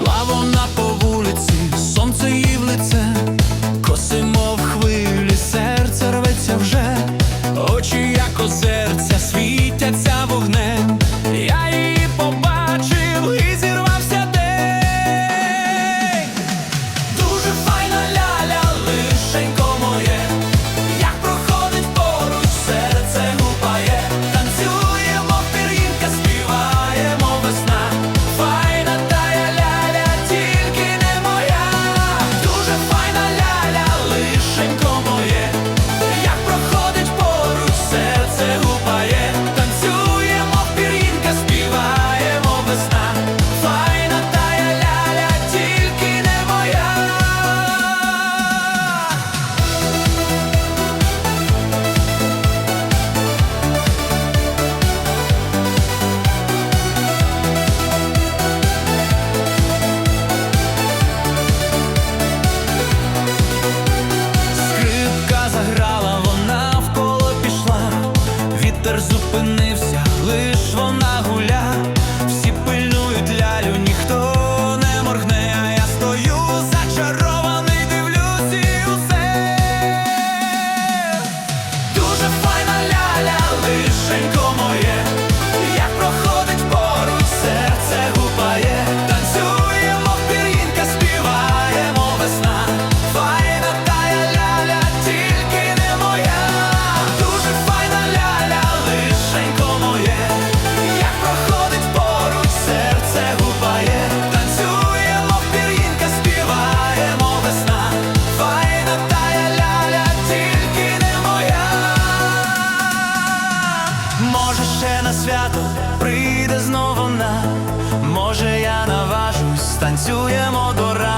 Слава На свято прийде знову вона, може я наважусь, танцюємо до ранку